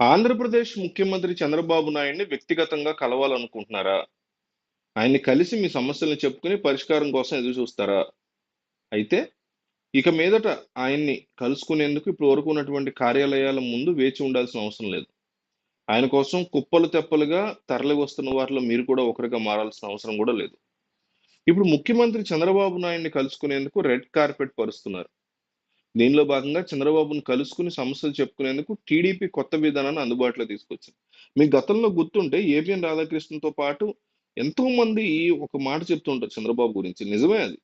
ఆంధ్రప్రదేశ్ ముఖ్యమంత్రి చంద్రబాబు నాయుడిని వ్యక్తిగతంగా కలవాలనుకుంటున్నారా? ఆయన్ని కలిసి మీ సమస్యలను చెప్పుకొని పరిష్కారం కోసం ఎదురు చూస్తారా? అయితే ఇక మీదట ఆయన్ని కలుసుకునేందుకు ఇప్పుడు వరకు ఉన్నటువంటి కార్యాలయాల ముందు వేచి ఉండాల్సిన అవసరం లేదు. ఆయన కోసం కుప్పలు తెప్పలుగా తరలి వస్తున్న వారిలో మీరు కూడా ఒకరిగా మారాల్సిన అవసరం కూడా లేదు. ఇప్పుడు ముఖ్యమంత్రి చంద్రబాబు నాయుడిని కలుసుకునేందుకు రెడ్ కార్పెట్ పరుస్తున్నారు. దీనిలో భాగంగా చంద్రబాబును కలుసుకుని సమస్యలు చెప్పుకునేందుకు టీడీపీ కొత్త విధానాన్ని అందుబాటులో తీసుకొచ్చింది. మీ గతంలో గుర్తుంటే ఏబిఎన్ రాధాకృష్ణతో పాటు ఎంతో మంది ఒక మాట చెప్తూ ఉంటారు చంద్రబాబు గురించి. నిజమే అది.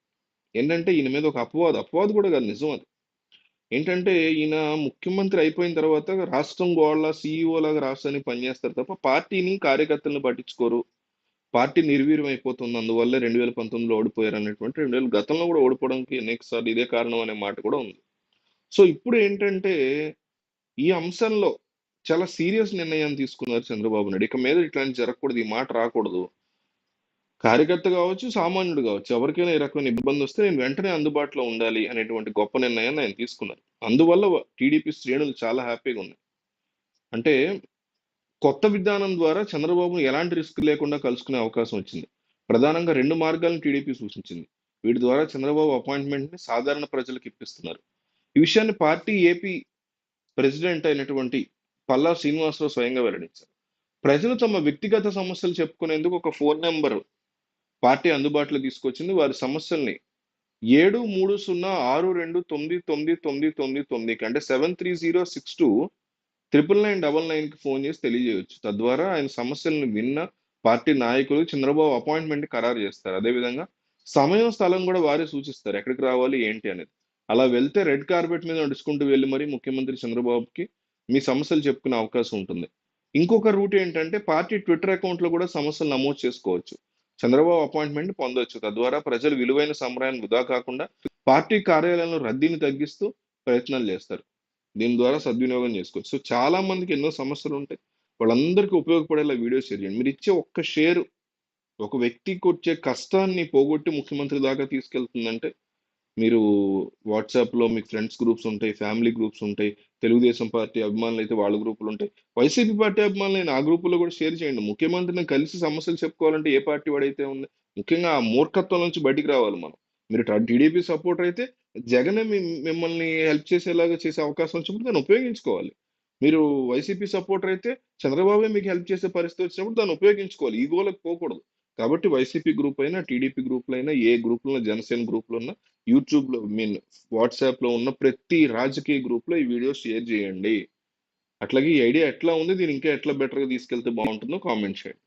ఏంటంటే ఈయన మీద ఒక అపవాదు, అపవాదు కూడా కాదు నిజం అది. ఏంటంటే ఈయన ముఖ్యమంత్రి అయిపోయిన తర్వాత రాష్ట్రం గోళ్ళ సీఈఓ లాగా రాష్ట్రానికి పనిచేస్తారు తప్ప పార్టీని, కార్యకర్తలను పట్టించుకోరు. పార్టీ నిర్వీర్యం అయిపోతుంది. అందువల్ల రెండు వేల పంతొమ్మిదిలో ఓడిపోయారు అనేటువంటి 2000 గతంలో కూడా ఓడిపోవడానికి నెక్స్ట్ సార్ ఇదే కారణం అనే మాట కూడా ఉంది. సో ఇప్పుడు ఏంటంటే ఈ అంశంలో చాలా సీరియస్ నిర్ణయం తీసుకున్నారు చంద్రబాబు నాయుడు. ఇక మీద ఇట్లాంటి జరగకూడదు. ఈ మాట రాకూడదు. కార్యకర్త కావచ్చు, సామాన్యుడు కావచ్చు. ఎవరికైనా ఈ రకమైన ఇబ్బంది వస్తే నేను వెంటనే అందుబాటులో ఉండాలి అనేటువంటి గొప్ప నిర్ణయాన్ని ఆయన తీసుకున్నారు. అందువల్ల టీడీపీ శ్రేణులు చాలా హ్యాపీగా ఉన్నాయి. అంటే కొత్త విధానం ద్వారా చంద్రబాబును ఎలాంటి రిస్క్ లేకుండా కలుసుకునే అవకాశం వచ్చింది. ప్రధానంగా రెండు మార్గాలను టీడీపీ సూచించింది. వీటి ద్వారా చంద్రబాబు అపాయింట్మెంట్‌ని సాధారణ ప్రజలకు ఇప్పిస్తున్నారు. ఈ విషయాన్ని పార్టీ ఏపీ ప్రెసిడెంట్ అయినటువంటి పల్లా శ్రీనివాసరావు స్వయంగా వెల్లడించారు. ప్రజలు తమ వ్యక్తిగత సమస్యలు చెప్పుకునేందుకు ఒక ఫోన్ నెంబర్ పార్టీ అందుబాటులో తీసుకొచ్చింది. వారి సమస్యల్ని 7306299999కి అంటే 7306299999కి ఫోన్ చేసి తెలియజేయొచ్చు. తద్వారా ఆయన సమస్యలను విన్న పార్టీ నాయకులు చంద్రబాబు అపాయింట్మెంట్ ఖరారు చేస్తారు. అదేవిధంగా సమయం, స్థలం కూడా వారే సూచిస్తారు. ఎక్కడికి రావాలి ఏంటి అనేది. అలా వెళ్తే రెడ్ కార్పెట్ మీద నడుచుకుంటూ వెళ్ళి మరి ముఖ్యమంత్రి చంద్రబాబుకి మీ సమస్యలు చెప్పుకునే అవకాశం ఉంటుంది. ఇంకొక రూట్ ఏంటంటే పార్టీ ట్విట్టర్ అకౌంట్‌లో కూడా సమస్యలు నమోదు చేసుకోవచ్చు. చంద్రబాబు అపాయింట్మెంట్ పొందొచ్చు. తద్వారా ప్రజలు విలువైన సమయాన్ని వృధా కాకుండా పార్టీ కార్యాలయంలో రద్దీని తగ్గిస్తూ ప్రయత్నాలు చేస్తారు. దీని ద్వారా సద్వినియోగం చేసుకోవచ్చు. సో చాలా మందికి ఎన్నో సమస్యలు ఉంటాయి. వాళ్ళందరికీ ఉపయోగపడేలా వీడియో షేర్ చేయండి. ఇచ్చే ఒక్క షేర్ ఒక వ్యక్తికి వచ్చే కష్టాన్ని పోగొట్టి ముఖ్యమంత్రి దాకా తీసుకెళ్తుందంటే మీరు వాట్సాప్‌లో మీకు ఫ్రెండ్స్ గ్రూప్స్ ఉంటాయి. ఫ్యామిలీ గ్రూప్స్ ఉంటాయి. తెలుగుదేశం పార్టీ అభిమానులు అయితే వాళ్ళ గ్రూపులు ఉంటాయి. వైసీపీ పార్టీ అభిమానులు ఆ గ్రూపుల్లో కూడా షేర్ చేయండి. ముఖ్యమంత్రిని కలిసి సమస్యలు చెప్పుకోవాలంటే ఏ పార్టీ వాడైతే ఉంది. ముఖ్యంగా ఆ మూర్ఖత్వం నుంచి బయటికి రావాలి మనం. మీరు టీడీపీ సపోర్టర్ అయితే జగనే మిమ్మల్ని హెల్ప్ చేసేలాగా చేసే అవకాశం వచ్చినప్పుడు దాన్ని ఉపయోగించుకోవాలి. మీరు వైసీపీ సపోర్టర్ అయితే చంద్రబాబే మీకు హెల్ప్ చేసే పరిస్థితి వచ్చినప్పుడు దాన్ని ఉపయోగించుకోవాలి. ఈగోలకు పోకూడదు. కాబట్టి వైసీపీ గ్రూప్ అయినా, టీడీపీ గ్రూప్‌లో అయినా, ఏ గ్రూప్‌లో జనసేన గ్రూప్‌లో ఉన్న యూట్యూబ్‌లో మీన్ వాట్సాప్‌లో ఉన్న ప్రతి రాజకీయ గ్రూప్‌లో ఈ వీడియో షేర్ చేయండి. అట్లాగే ఈ ఐడియా ఎట్లా ఉంది? దీని ఇంకా ఎట్లా బెటర్‌గా తీసుకెళ్తే బాగుంటుందో కామెంట్ చేయండి.